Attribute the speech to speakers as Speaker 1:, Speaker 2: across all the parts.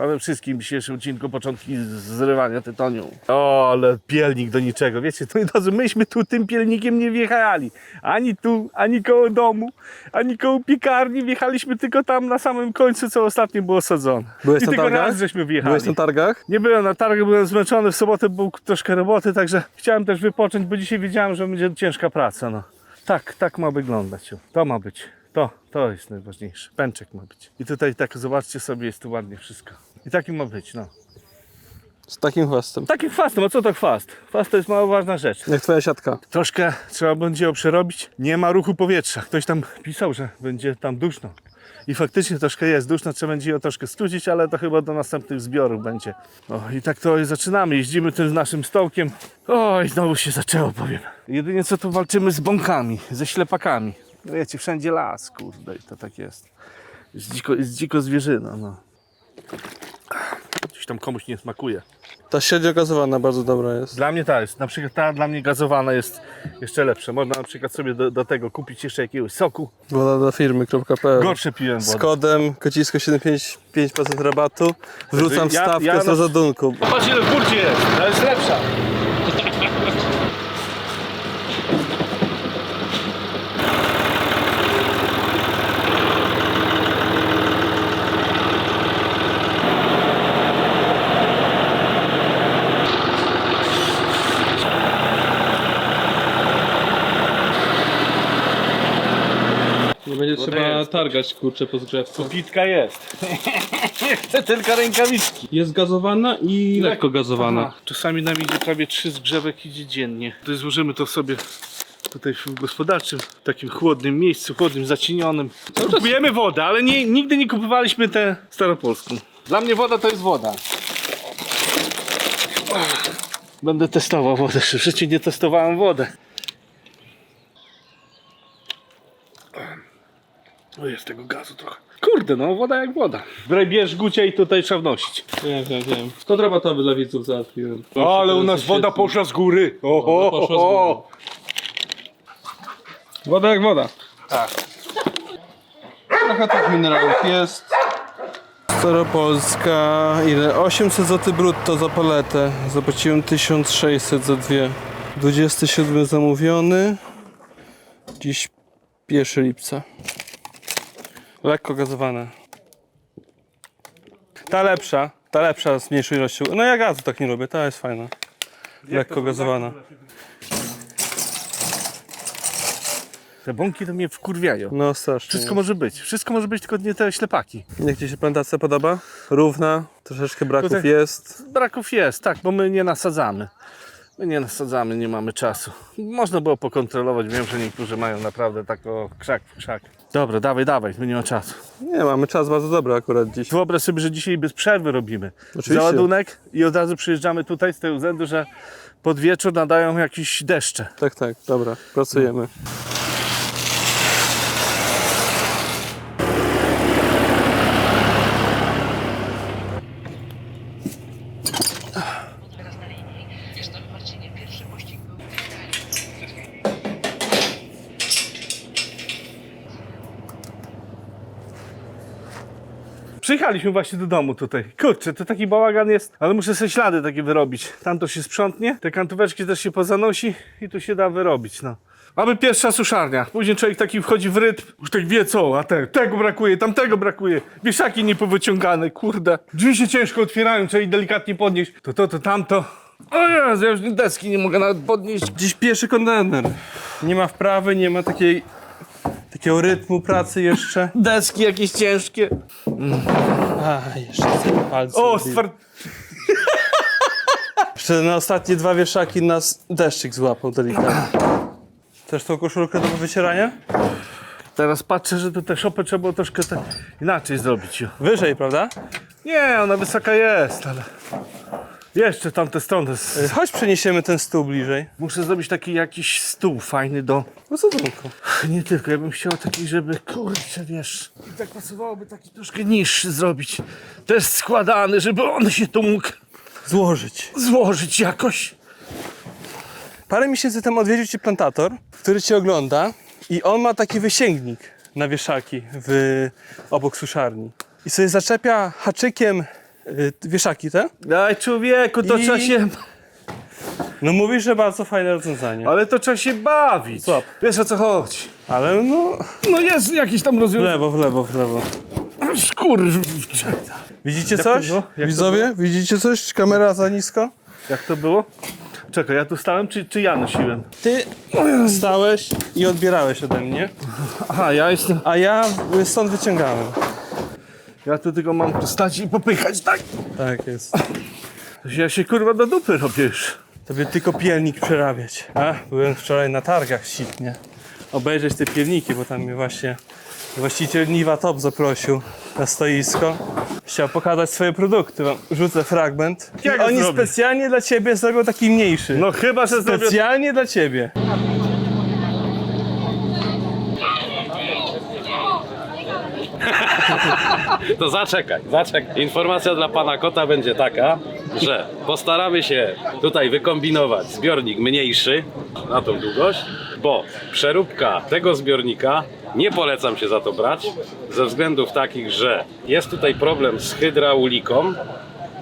Speaker 1: A we wszystkim dzisiejszym odcinku początki zrywania tytoniu. O, ale pielnik do niczego. Wiecie, to od razu myśmy tu tym pielnikiem nie wjechali. Ani tu, ani koło domu, ani koło piekarni. Wjechaliśmy tylko tam na samym końcu, co ostatnio było sadzone.
Speaker 2: Byłeś
Speaker 1: I
Speaker 2: na
Speaker 1: tylko
Speaker 2: targach?
Speaker 1: raz żeśmy wjechali.
Speaker 2: Byłeś na targach?
Speaker 1: Nie byłem na targu, byłem zmęczony, w sobotę był troszkę roboty, także chciałem też wypocząć, bo dzisiaj wiedziałem, że będzie ciężka praca. No. Tak, tak ma wyglądać. To ma być. To, to jest najważniejsze. Pęczek ma być. I tutaj tak, zobaczcie sobie, jest tu ładnie wszystko. I taki ma być, no.
Speaker 2: Z takim chwastem.
Speaker 1: Takim chwastem, a co to chwast? Chwast to jest mało ważna rzecz.
Speaker 2: Jak twoja siatka.
Speaker 1: Troszkę trzeba będzie ją przerobić. Nie ma ruchu powietrza. Ktoś tam pisał, że będzie tam duszno. I faktycznie troszkę jest duszno, trzeba będzie ją troszkę studzić, ale to chyba do następnych zbiorów będzie. O, I tak to zaczynamy. Jeździmy tym naszym stołkiem. Oj, znowu się zaczęło, powiem. Jedynie co tu walczymy z bąkami, ze ślepakami. Wiecie, wszędzie las, kurde, i to tak jest. Jest dziko, jest dziko zwierzyna, no. Tam komuś nie smakuje.
Speaker 2: Ta śledzia gazowana bardzo dobra jest.
Speaker 1: Dla mnie ta jest, na przykład ta dla mnie gazowana jest jeszcze lepsza. Można na przykład sobie do, do tego kupić jeszcze jakiegoś soku.
Speaker 2: Woda do firmy.pl
Speaker 1: Gorsze piłem
Speaker 2: Z
Speaker 1: wodę.
Speaker 2: kodem kocisko 755% rabatu. Wrzucam
Speaker 1: Ja- ja
Speaker 2: z
Speaker 1: na-
Speaker 2: rozładunku.
Speaker 1: Patrz ile w kurcie jest, to jest lepsza.
Speaker 2: Nie będzie
Speaker 1: trzeba jest.
Speaker 2: Targać kurczę po zgrzewce.
Speaker 1: Pitka jest. Nie chcę tylko rękawiczki.
Speaker 2: Jest gazowana i lekko gazowana.
Speaker 1: Aha, Czasami nam idzie prawie trzy zgrzewek idzie dziennie. Tutaj złożymy to sobie tutaj w gospodarczym, takim chłodnym miejscu, chłodnym, zacienionym. Kupujemy wodę, ale nie, nigdy nie kupowaliśmy tę staropolską. Dla mnie woda to jest woda. Będę testował wodę. W życiu nie testowałem wodę. O, jest tego gazu trochę. Kurde, no woda jak woda. Bierz gucie i tutaj trzeba wnosić.
Speaker 2: Wiem, wiem, wiem. Kod rabatowy dla widzów załatwiłem.
Speaker 1: Ale u nas woda poszła z góry. Oho,
Speaker 2: Woda poszła z góry. Woda jak woda.
Speaker 1: Tak.
Speaker 2: Trochę tych minerałów jest. Staropolska, ile? 800 zł brutto za paletę. Zapłaciłem 1600 za dwie. 27 zamówiony. Dziś 1 lipca. Lekko gazowane. Ta lepsza, ta lepsza z mniejszą ilością. No ja gazu tak nie lubię, ta jest fajna. Lekko gazowana.
Speaker 1: Te bąki to mnie wkurwiają.
Speaker 2: No strasznie.
Speaker 1: Wszystko może być. Wszystko może być, tylko nie te ślepaki.
Speaker 2: Jak Ci się plantacja podoba? Równa, troszeczkę braków
Speaker 1: Tutaj-
Speaker 2: jest.
Speaker 1: Braków jest, tak, bo my nie nasadzamy. My nie nasadzamy, nie mamy czasu. Można było pokontrolować. Wiem, że niektórzy mają naprawdę tak o krzak w krzak. Dobra, dawaj, dawaj, my nie ma czasu.
Speaker 2: Nie, mamy czas bardzo dobry akurat dziś.
Speaker 1: Wyobraź sobie, że dzisiaj bez przerwy robimy.
Speaker 2: Oczywiście.
Speaker 1: Załadunek i od razu przyjeżdżamy tutaj z tego względu, że pod wieczór nadają jakieś deszcze.
Speaker 2: Tak, tak, dobra, pracujemy.
Speaker 3: teraz na linii. Krzysztof Marcinie, pierwszy pościg był
Speaker 1: Przyjechaliśmy właśnie do domu tutaj. Kurczę, to taki bałagan jest, ale muszę sobie ślady takie wyrobić. Tam to się sprzątnie, te kantóweczki też się pozanosi i tu się da wyrobić, no. Mamy pierwsza suszarnia. Później człowiek taki wchodzi w rytm, już tak wie co, a te, tego brakuje, tamtego brakuje. Wieszaki niepowyciągane, kurde. Drzwi się ciężko otwierają, trzeba je delikatnie podnieść. To, to, to, tamto. O Jezu, ja już deski nie mogę nawet podnieść.
Speaker 2: Dziś pierwszy kontener. Nie ma wprawy, nie ma takiej, takiego rytmu pracy jeszcze.
Speaker 1: Deski jakieś ciężkie.
Speaker 2: A, jeszcze palce.
Speaker 1: O,
Speaker 2: robię.
Speaker 1: stwar...
Speaker 2: Jeszcze na ostatnie dwa wieszaki nas deszczyk złapał delikatnie. Też tą koszulkę do wycierania?
Speaker 1: Teraz patrzę, że to te szopy trzeba było troszkę tak inaczej zrobić.
Speaker 2: Wyżej, prawda?
Speaker 1: Nie, ona wysoka jest, ale jeszcze tamte strony. z-
Speaker 2: Chodź przeniesiemy ten stół bliżej.
Speaker 1: Muszę zrobić taki jakiś stół fajny do...
Speaker 2: Rozładunku.
Speaker 1: Nie tylko, ja bym chciał taki, żeby, kurczę, wiesz, i tak pasowałoby taki troszkę niższy zrobić. Też składany, żeby on się tu mógł
Speaker 2: Złożyć.
Speaker 1: złożyć jakoś.
Speaker 2: Parę miesięcy temu odwiedził cię plantator, który cię ogląda i on ma taki wysięgnik na wieszaki w, obok suszarni. I sobie zaczepia haczykiem y, wieszaki te.
Speaker 1: Daj człowieku, to
Speaker 2: I-
Speaker 1: trzeba się...
Speaker 2: No mówisz, że bardzo fajne rozwiązanie.
Speaker 1: Ale to trzeba się bawić.
Speaker 2: Co?
Speaker 1: Wiesz o co chodzi.
Speaker 2: Ale no,
Speaker 1: No jest jakiś tam
Speaker 2: w
Speaker 1: rozwiązanie.
Speaker 2: lewo, w lewo, w lewo.
Speaker 1: Kurczę.
Speaker 2: Widzicie coś?
Speaker 1: było? Jak to
Speaker 2: Widzowie, widzicie coś? Kamera za nisko?
Speaker 1: Jak to było? Czekaj, ja tu stałem, czy, czy ja nosiłem?
Speaker 2: Ty stałeś i odbierałeś ode mnie,
Speaker 1: Aha, ja jestem...
Speaker 2: a ja stąd wyciągałem.
Speaker 1: Ja tu tylko mam stać i popychać, tak?
Speaker 2: Tak jest.
Speaker 1: Ja się kurwa do dupy robię już.
Speaker 2: Tobie tylko pielnik przerabiać. A, byłem wczoraj na targach Sitnie. Obejrzeć te pielniki, bo tam mnie właśnie właściciel Niwa Top zaprosił na stoisko. Chciał pokazać swoje produkty. Wam Rzucę fragment. I
Speaker 1: Jak
Speaker 2: oni
Speaker 1: zrobi?
Speaker 2: specjalnie dla ciebie zrobią taki mniejszy.
Speaker 1: No chyba, że zrobię...
Speaker 2: Specjalnie dla ciebie.
Speaker 4: To zaczekaj, zaczekaj. Informacja dla pana kota będzie taka, że postaramy się tutaj wykombinować zbiornik mniejszy na tą długość, bo przeróbka tego zbiornika nie polecam się za to brać, ze względów takich, że jest tutaj problem z hydrauliką,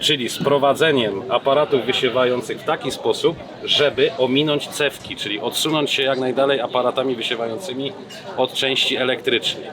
Speaker 4: czyli z prowadzeniem aparatów wysiewających w taki sposób, żeby ominąć cewki, czyli odsunąć się jak najdalej aparatami wysiewającymi od części elektrycznej.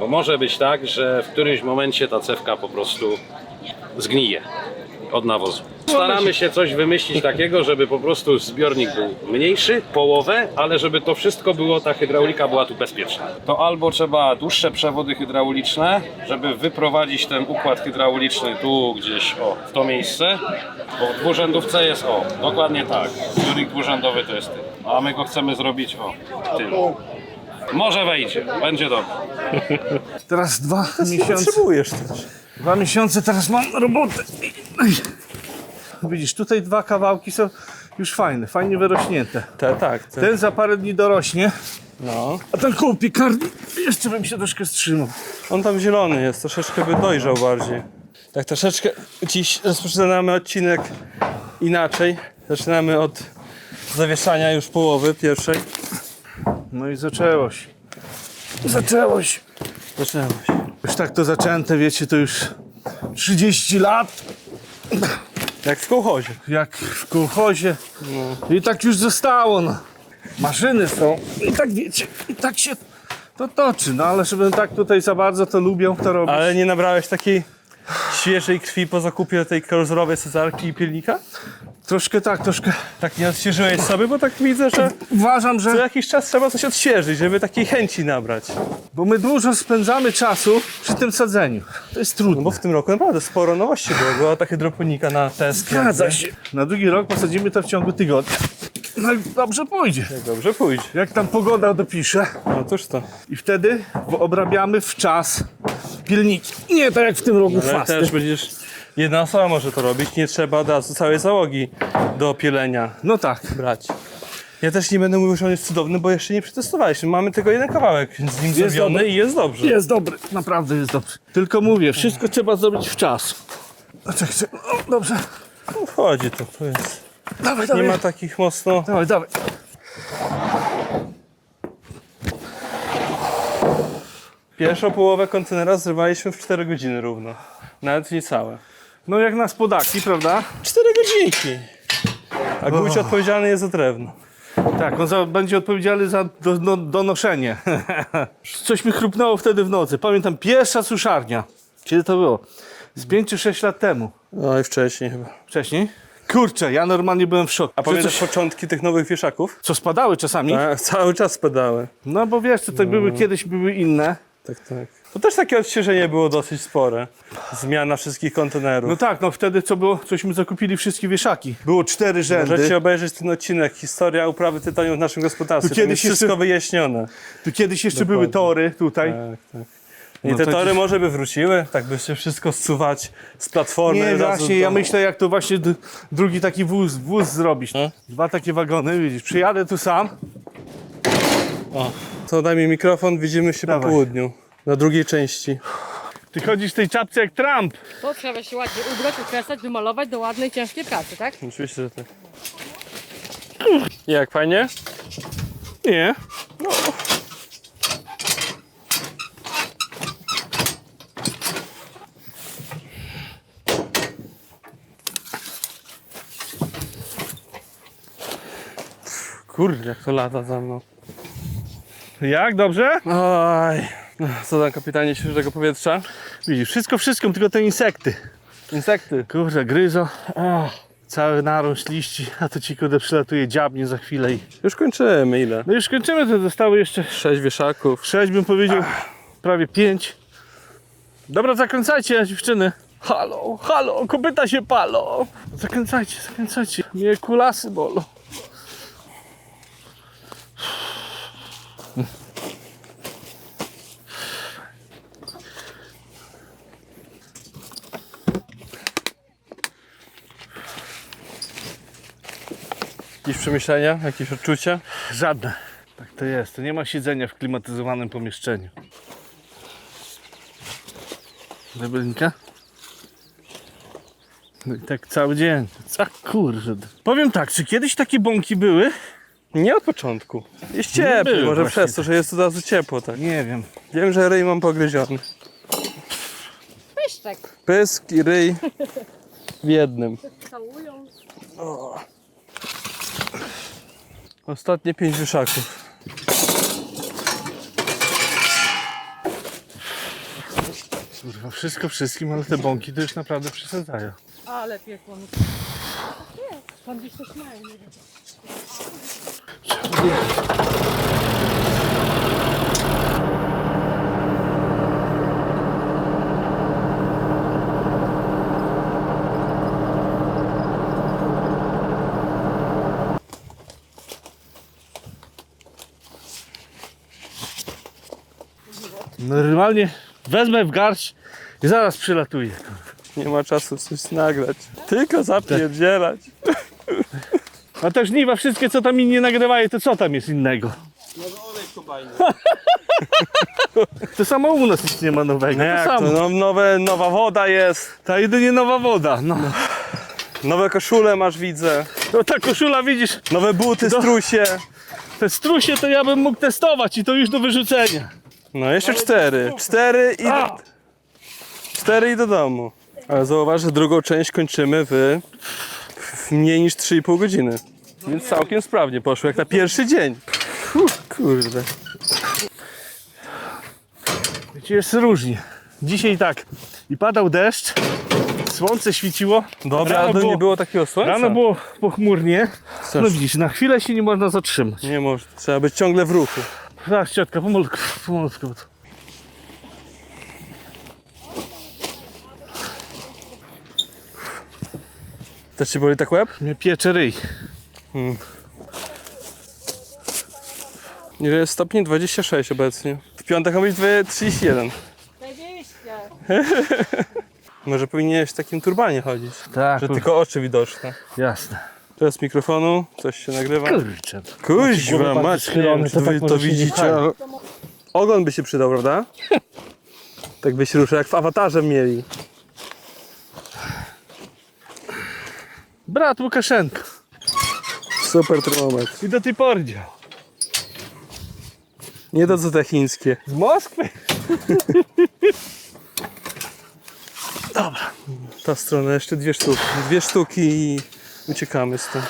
Speaker 4: Bo może być tak, że w którymś momencie ta cewka po prostu zgnije od nawozu. Staramy się coś wymyślić takiego, żeby po prostu zbiornik był mniejszy, połowę, ale żeby to wszystko było, ta hydraulika była tu bezpieczna. To albo trzeba dłuższe przewody hydrauliczne, żeby wyprowadzić ten układ hydrauliczny tu gdzieś, o, w to miejsce, bo w dwurzędówce jest, o, dokładnie tak, zbiornik dwurzędowy to jest tym, a my go chcemy zrobić, o, tym. Może wejdzie, będzie dobrze.
Speaker 1: Teraz dwa miesiące...
Speaker 2: Potrzebujesz też.
Speaker 1: Dwa miesiące teraz mam robotę. Widzisz, tutaj dwa kawałki są już fajne, fajnie wyrośnięte.
Speaker 2: Te, tak. Te.
Speaker 1: Ten za parę dni dorośnie,
Speaker 2: No.
Speaker 1: a ten koło piekarni jeszcze bym się troszkę wstrzymał.
Speaker 2: On tam zielony jest, troszeczkę by dojrzał bardziej. Tak troszeczkę dziś rozpoczynamy odcinek inaczej. Zaczynamy od zawieszania już połowy pierwszej.
Speaker 1: No i zaczęło się. Zaczęło się.
Speaker 2: Zaczynamy.
Speaker 1: Już tak to zaczęte, wiecie, to już 30 lat,
Speaker 2: Jak w kołchozie.
Speaker 1: jak w kolchozie. I tak już zostało, no. Maszyny są i tak wiecie, i tak się to toczy, no ale żebym tak tutaj za bardzo to lubią to robić.
Speaker 2: Ale nie nabrałeś takiej świeżej krwi po zakupie tej kolorowej cezarki i pilnika?
Speaker 1: Troszkę tak, troszkę.
Speaker 2: Tak nie odświeżyłeś sobie, bo tak widzę, że
Speaker 1: Uważam,
Speaker 2: co
Speaker 1: że.
Speaker 2: jakiś czas trzeba coś odświeżyć, żeby takiej chęci nabrać.
Speaker 1: Bo my dużo spędzamy czasu przy tym sadzeniu. To jest
Speaker 2: No
Speaker 1: trudne.
Speaker 2: bo w tym roku naprawdę sporo nowości było. Była ta hydroponika na test.
Speaker 1: Zgadza się. Na drugi rok posadzimy to w ciągu tygodnia. No i dobrze pójdzie.
Speaker 2: Dobrze pójdzie.
Speaker 1: Jak tam pogoda dopisze.
Speaker 2: No toż to.
Speaker 1: I wtedy obrabiamy w czas pilniki. Nie tak jak w tym roku
Speaker 2: Ale
Speaker 1: fasty.
Speaker 2: też będziesz. Jedna osoba może to robić, nie trzeba od razu całej załogi do pielenia
Speaker 1: No tak.
Speaker 2: brać. Ja też nie będę mówił, że on jest cudowny, bo jeszcze nie przetestowaliśmy. Mamy tylko jeden kawałek z nim
Speaker 1: Jest
Speaker 2: zrobiony
Speaker 1: dobry.
Speaker 2: i jest dobrze.
Speaker 1: Jest dobry. Naprawdę jest dobry. Tylko mówię, wszystko trzeba zrobić w czas. A czekaj, czekaj. O, dobrze.
Speaker 2: No, Wchodzi to, to jest.
Speaker 1: Dawaj,
Speaker 2: Nie
Speaker 1: dawaj.
Speaker 2: ma takich mocno.
Speaker 1: Dawaj, dawaj.
Speaker 2: Pierwszą połowę kontenera zrywaliśmy w 4 godziny równo. Nawet niecałe.
Speaker 1: No jak na spodaki, prawda?
Speaker 2: 4 godzinki! A Guć odpowiedzialny jest za drewno.
Speaker 1: Tak, on za, będzie odpowiedzialny za do, do, donoszenie. Coś mi chrupnęło wtedy w nocy. Pamiętam, pierwsza suszarnia. Kiedy to było? Z 5 czy 6 lat temu.
Speaker 2: No i wcześniej chyba.
Speaker 1: Wcześniej? Kurczę, ja normalnie byłem w szoku.
Speaker 2: A pamiętasz
Speaker 1: coś,
Speaker 2: początki tych nowych wieszaków?
Speaker 1: co spadały czasami?
Speaker 2: Tak, cały czas spadały.
Speaker 1: No bo wiesz, tutaj były kiedyś były inne.
Speaker 2: Tak, tak. To też takie odświeżenie było dosyć spore. Zmiana wszystkich kontenerów.
Speaker 1: No tak, no wtedy co było, cośmy zakupili wszystkie wieszaki. Było cztery rzędy.
Speaker 2: Możecie obejrzeć ten odcinek Historia uprawy tytoniu w naszym gospodarstwie.
Speaker 1: Tu kiedyś
Speaker 2: jest wszystko wyjaśnione.
Speaker 1: Tu kiedyś jeszcze były tory tutaj.
Speaker 2: Tak, tak. I
Speaker 1: No
Speaker 2: te
Speaker 1: to
Speaker 2: tory
Speaker 1: dziś-
Speaker 2: może by wróciły, tak by się wszystko zsuwać z platformy.
Speaker 1: Nie,
Speaker 2: razu
Speaker 1: właśnie,
Speaker 2: do-
Speaker 1: ja myślę jak to właśnie d- drugi taki wóz, wóz zrobić.
Speaker 2: No.
Speaker 1: Dwa takie wagony, widzisz, przyjadę tu sam.
Speaker 2: O, to daj mi mikrofon, widzimy się po
Speaker 1: Dawaj.
Speaker 2: południu na drugiej części.
Speaker 1: Ty chodzisz w tej czapce jak Trump.
Speaker 5: To trzeba się ładnie ubrać, ukresać, wymalować do ładnej, ciężkiej pracy, tak?
Speaker 2: Oczywiście, że tak. Jak, fajnie?
Speaker 1: Nie. No.
Speaker 2: Kurde, jak to lata za mną.
Speaker 1: Jak, dobrze?
Speaker 2: Oj. Co tam, kapitanie świeżego powietrza?
Speaker 1: Widzisz, wszystko wszystko, tylko te insekty.
Speaker 2: Insekty.
Speaker 1: Kurde, gryzo. Cały narąż liści, a to ci kurde przylatuje dziabnie za chwilę i...
Speaker 2: Już kończymy, ile?
Speaker 1: No już kończymy, to zostały jeszcze
Speaker 2: Sześć wieszaków.
Speaker 1: sześć, bym powiedział, prawie pięć. Dobra, zakręcajcie dziewczyny. Halo, halo, kopyta się palą. Zakręcajcie, zakręcajcie. Mnie kulasy bolą.
Speaker 2: Jakieś przemyślenia, jakieś odczucia?
Speaker 1: Żadne. Tak to jest. To nie ma siedzenia w klimatyzowanym pomieszczeniu. Debelinka? No i tak cały dzień. Co kurde. Powiem tak, czy kiedyś takie bąki były?
Speaker 2: Nie od początku. Jest ciepło,
Speaker 1: były
Speaker 2: może
Speaker 1: właśnie
Speaker 2: przez to, że jest od razu ciepło, tak.
Speaker 1: Nie wiem.
Speaker 2: Wiem, że ryj mam pogryziony.
Speaker 5: Pyszczek.
Speaker 2: Pysk i ryj w jednym.
Speaker 5: Całują.
Speaker 2: Ostatnie pięć wieszaków.
Speaker 1: Kurwa, wszystko wszystkim, ale te bąki to już naprawdę przesadzają.
Speaker 5: Ale piekło mi. Pan gdzieś coś ma, nie wiem.
Speaker 1: Normalnie wezmę w garść i zaraz przylatuję.
Speaker 2: Nie ma czasu coś nagrać. Tylko zapierdzielać.
Speaker 1: A te żniwa wszystkie, co tam inni nagrywają, to co tam jest innego? To samo u nas nic nie ma nowego.
Speaker 2: Nie,
Speaker 1: to
Speaker 2: jak
Speaker 1: samo.
Speaker 2: to no, nowe, nowa woda jest.
Speaker 1: Ta jedynie nowa woda. No.
Speaker 2: Nowe koszule masz, widzę.
Speaker 1: no ta koszula widzisz,
Speaker 2: Nowe buty,
Speaker 1: Do-
Speaker 2: strusie.
Speaker 1: te strusie to ja bym mógł testować i to już do wyrzucenia.
Speaker 2: No jeszcze cztery. Cztery i cztery i do domu. Ale zauważ, że drugą część kończymy w, w mniej niż 3,5 godziny. Więc całkiem sprawnie poszło, jak na pierwszy dzień. Uff, kurde.
Speaker 1: Wiecie, jest różnie. Dzisiaj tak, i padał deszcz, słońce świeciło.
Speaker 2: Dobra,
Speaker 1: Rano
Speaker 2: ale
Speaker 1: było-
Speaker 2: nie było takiego słońca.
Speaker 1: Rano było pochmurnie. No widzisz, na chwilę się nie można zatrzymać.
Speaker 2: Nie może, trzeba być ciągle w ruchu.
Speaker 1: Zaraz ciotka, pomalutku, pomalutku.
Speaker 2: Też ci boli tak łeb?
Speaker 1: Mnie piecze ryj.
Speaker 2: Ile jest stopni? 26 obecnie. W piątek ma być dwie- 31.
Speaker 5: 20.
Speaker 2: Może powinieneś w takim turbanie chodzić.
Speaker 1: Tak,
Speaker 2: Że tylko oczy widoczne.
Speaker 1: jasne.
Speaker 2: Teraz mikrofonu, coś się nagrywa.
Speaker 1: Kurczę.
Speaker 2: Kuźwa,
Speaker 1: bardziej
Speaker 2: mać, nie
Speaker 1: schylony,
Speaker 2: wiem, czy
Speaker 1: to tak
Speaker 2: wy,
Speaker 1: może
Speaker 2: to
Speaker 1: się nie
Speaker 2: widzicie, ale... Ogon by się przydał, prawda? Tak byś ruszał, jak w awatarze mieli.
Speaker 1: Brat Łukaszenko.
Speaker 2: Super termometr.
Speaker 1: I do tej pory działa.
Speaker 2: Nie to co te chińskie.
Speaker 1: Z Moskwy?
Speaker 2: Ta strona, jeszcze dwie sztuki. Dwie sztuki i uciekamy stąd.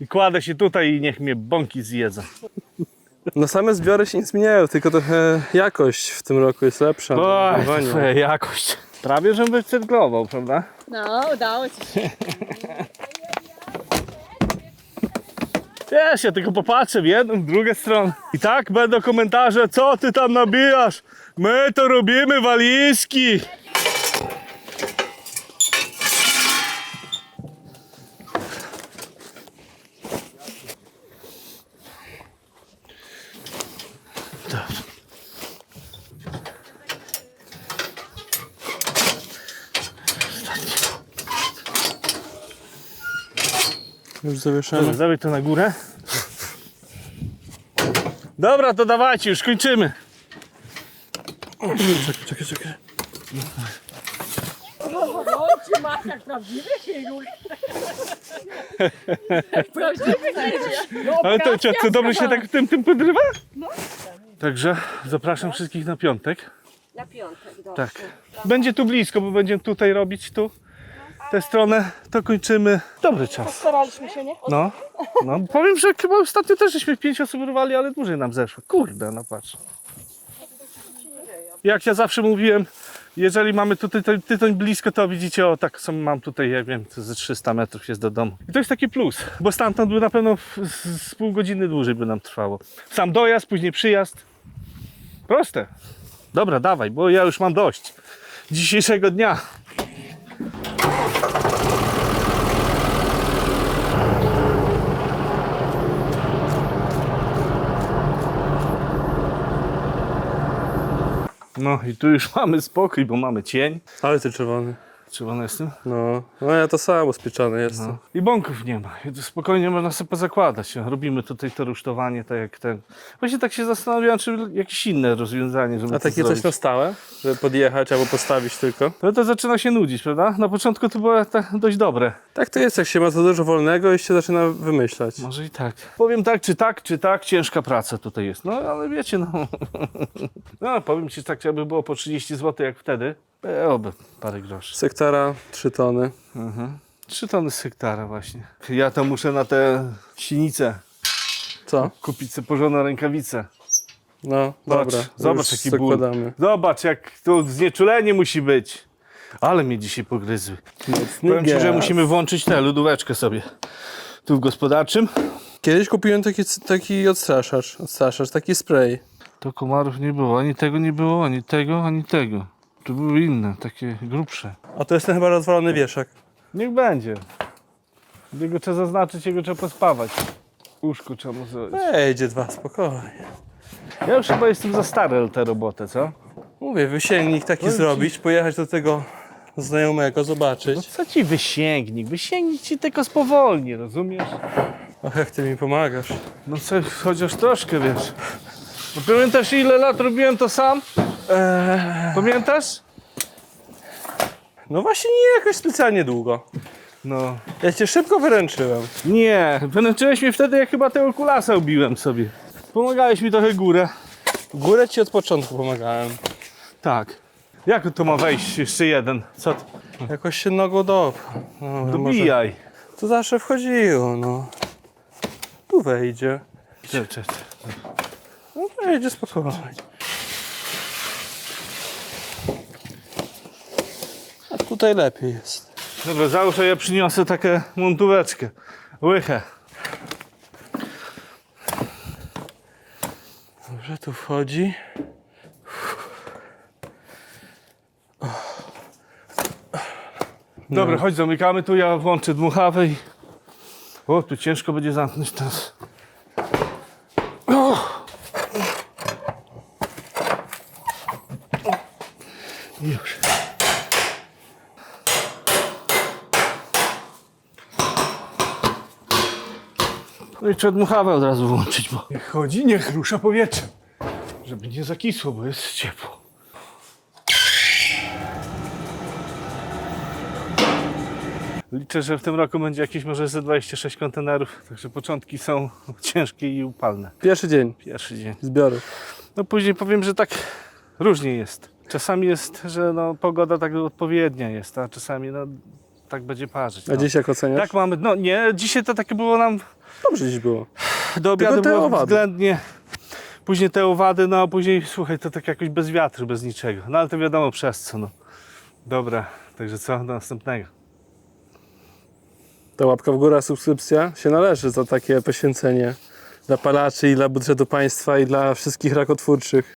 Speaker 1: I kładę się tutaj i niech mnie bąki zjedzą.
Speaker 2: No same zbiory się nie zmieniają, tylko trochę jakość w tym roku jest lepsza.
Speaker 1: Oj,
Speaker 2: Nagrywanie.
Speaker 1: twoja jakość. Prawie, żebym wycyrklował, prawda?
Speaker 5: No, udało ci się.
Speaker 1: Wiesz, ja tylko popatrzę w jedną, w drugą stronę. I tak będą komentarze, co ty tam nabijasz? My to robimy walizki. Dobrze.
Speaker 2: Już zawieszamy.
Speaker 1: Zawiej to na górę. Dobra, to dawajcie, już kończymy.
Speaker 2: Czekaj, czekaj, czekaj.
Speaker 5: Czy masz jak prawdziwy chirurg? Prawdziwy chirurg.
Speaker 1: Ale to, co, to dobrze się tak w tym, tym podrywa? Także zapraszam wszystkich na piątek.
Speaker 5: Na piątek, dobrze.
Speaker 1: Tak. Będzie tu blisko, bo będziemy tutaj robić tu. tę stronę, to kończymy. Dobry czas.
Speaker 5: Staraliśmy się, nie?
Speaker 1: No, no powiem, że chyba ostatnio też żeśmy pięć osób rwali, ale dłużej nam zeszło. Kurde, no patrz. Jak ja zawsze mówiłem, jeżeli mamy tutaj ten tytoń blisko, to widzicie, o tak, są, mam tutaj, ja wiem, ze 300 metrów jest do domu. I to jest taki plus, bo stamtąd by na pewno z pół godziny dłużej by nam trwało. Sam dojazd, później przyjazd. Proste. Dobra, dawaj, bo ja już mam dość dzisiejszego dnia. No i tu już mamy spokój, bo mamy cień.
Speaker 2: Ale ty czerwony.
Speaker 1: Czerwony jestem.
Speaker 2: No, no ja to samo spieczony jestem.
Speaker 1: No. I bąków nie ma. I to spokojnie można sobie pozakładać. Robimy tutaj to rusztowanie, tak jak ten. Właśnie tak się zastanawiałem, czy jakieś inne rozwiązanie, żeby
Speaker 2: A
Speaker 1: to
Speaker 2: takie coś na stałe? Żeby podjechać albo postawić tylko?
Speaker 1: No to zaczyna się nudzić, prawda? Na początku to było tak dość dobre.
Speaker 2: Tak to jest, jak się ma za dużo wolnego i się zaczyna wymyślać.
Speaker 1: Może i tak. Powiem tak, czy tak, czy tak, ciężka praca tutaj jest. No ale wiecie, no. No powiem ci tak, jakby było po 30 zł jak wtedy. Byłoby parę groszy.
Speaker 2: Hektara 3 tony.
Speaker 1: Trzy tony z hektara właśnie. Ja to muszę na te sinice
Speaker 2: Co?
Speaker 1: kupić sobie porządną rękawicę.
Speaker 2: No,
Speaker 1: Zobacz,
Speaker 2: dobra.
Speaker 1: zobacz
Speaker 2: już
Speaker 1: jaki ból.
Speaker 2: zakładamy.
Speaker 1: Zobacz, jak to znieczulenie musi być. Ale mnie dzisiaj pogryzły. Powiem ci, że
Speaker 2: gaz.
Speaker 1: musimy włączyć tę lodóweczkę sobie. Tu w gospodarczym.
Speaker 2: Kiedyś kupiłem taki, taki odstraszacz, odstraszacz, taki spray.
Speaker 1: To komarów nie było. Ani tego nie było, ani tego, ani tego. Tu były inne, takie grubsze.
Speaker 2: A to jest ten chyba rozwalony wieszak.
Speaker 1: Niech będzie. Jego trzeba zaznaczyć, jego trzeba pospawać. Łóżko trzeba mu zrobić.
Speaker 2: Wejdzie dwa, spokojnie.
Speaker 1: Ja już chyba jestem za stary na tę robotę, co?
Speaker 2: Mówię, wysięgnik taki zrobić, pojechać do tego znajomego,
Speaker 1: No
Speaker 2: zobaczyć.
Speaker 1: co ci wysięgnik? Wysięgnik ci tylko spowolni, rozumiesz?
Speaker 2: Ach, jak ty mi pomagasz.
Speaker 1: No co, chociaż troszkę, wiesz. No pamiętasz ile lat robiłem to sam?
Speaker 2: Eee,
Speaker 1: Pamiętasz?
Speaker 2: No właśnie nie jakoś specjalnie długo.
Speaker 1: No.
Speaker 2: Ja cię szybko wyręczyłem.
Speaker 1: Nie, wynęczyłeś mnie wtedy, jak chyba tego kulasa ubiłem sobie. Pomagałeś mi trochę górę.
Speaker 2: Górę ci od początku pomagałem.
Speaker 1: Tak. Jak to ma wejść jeszcze jeden? Co? ty?
Speaker 2: Jakoś się nogą do. No,
Speaker 1: Dobijaj.
Speaker 2: to zawsze wchodziło, no. Tu wejdzie.
Speaker 1: Czekaj, czekaj.
Speaker 2: No wejdzie spokojnie. Tutaj lepiej jest.
Speaker 1: Dobra, załóż, a ja przyniosę taką montóweczkę. Łychę.
Speaker 2: Dobrze, tu wchodzi.
Speaker 1: Dobra, chodź, zamykamy tu, ja włączę dmuchawę i... O, tu ciężko będzie zamknąć teraz. No i trzeba dmuchawę od razu włączyć, bo... Niech chodzi, niech rusza powietrzem. Żeby nie zakisło, bo jest ciepło. Liczę, że w tym roku będzie jakieś może ze 26 kontenerów, także początki są ciężkie i upalne.
Speaker 2: Pierwszy dzień
Speaker 1: Pierwszy dzień.
Speaker 2: zbioru.
Speaker 1: No później powiem, że tak różnie jest. Czasami jest, że no, pogoda tak odpowiednia jest, a czasami no, tak będzie parzyć.
Speaker 2: A
Speaker 1: No.
Speaker 2: dziś jak oceniasz?
Speaker 1: Tak mamy, no nie, dzisiaj to takie było nam
Speaker 2: Dobrze dziś było.
Speaker 1: do obiadu było
Speaker 2: owady.
Speaker 1: względnie. Później te owady, no a później słuchaj, to tak jakoś bez wiatru, bez niczego. No ale to wiadomo przez co, no. Dobra, także co, do następnego.
Speaker 2: Ta łapka w górę, subskrypcja się należy za takie poświęcenie dla palaczy i dla budżetu państwa i dla wszystkich rakotwórczych.